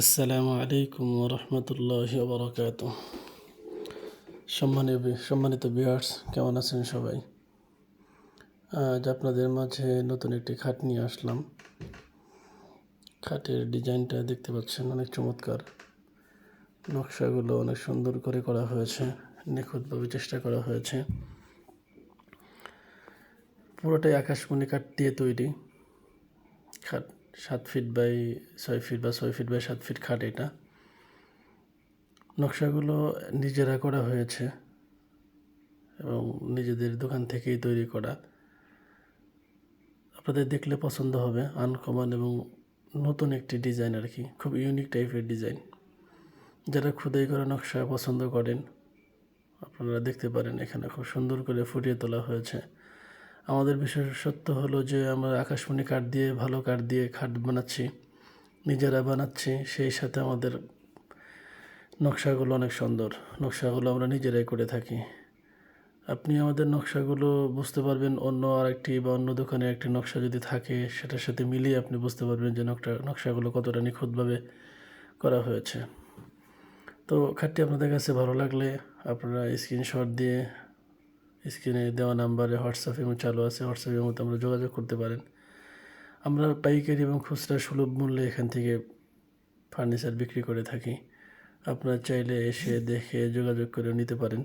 আসসালামু আলাইকুম রহমতুল্লাহ বরকাত সম্মানীয় সম্মানিত বিয়ার্স কেমন আছেন সবাই? আজ আপনাদের মাঝে নতুন একটি খাট নিয়ে আসলাম। খাটের ডিজাইনটা দেখতে পাচ্ছেন, অনেক চমৎকার। নকশাগুলো অনেক সুন্দর করে করা হয়েছে, নিখুঁতভাবে চেষ্টা করা হয়েছে। পুরোটাই আকাশমণি কাঠ দিয়ে তৈরি খাট। সাত ফিট বাই ছয় ফিট বা ছয় ফিট বাই সাত ফিট খাট এটা। নকশাগুলো নিজেরা করা হয়েছে এবং নিজেদের দোকান থেকেই তৈরি করা। আপনাদের দেখলে পছন্দ হবে আনকমন এবং নতুন একটি ডিজাইন আর কি, খুব ইউনিক টাইপের ডিজাইন যারা খুদাই করা নকশা পছন্দ করেন, আপনারা দেখতে পারেন এখানে খুব সুন্দর করে ফুটিয়ে তোলা হয়েছে। আমাদের বিশেষত্ব হলো যে আমরা আকাশমণি কাঠ দিয়ে ভালো কাঠ দিয়ে খাট বানাচ্ছি, নিজেরা বানাচ্ছি, সেই সাথে আমাদের নকশাগুলো অনেক সুন্দর। নকশাগুলো আমরা নিজেরাই করে থাকি। আপনি আমাদের নকশাগুলো বুঝতে পারবেন, অন্য আরেকটি বা অন্য দোকানে একটি নকশা যদি থাকে, সেটার সাথে মিলিয়ে আপনি বুঝতে পারবেন যে নকশা নকশাগুলো কতটা নিখুঁতভাবে করা হয়েছে। তো খাটটি আপনাদের কাছে ভালো লাগলে আপনারা স্ক্রিনশট দিয়ে স্ক্রিনে দেওয়া নাম্বারে হোয়াটসঅ্যাপ এবং চালু আছে হোয়াটসঅ্যাপের মধ্যে আমরা যোগাযোগ করতে পারেন। আমরা পাইকারি এবং খুচরা সুলভ মূল্যে এখান থেকে ফার্নিচার বিক্রি করে থাকি। আপনারা চাইলে এসে দেখে যোগাযোগ করে নিতে পারেন।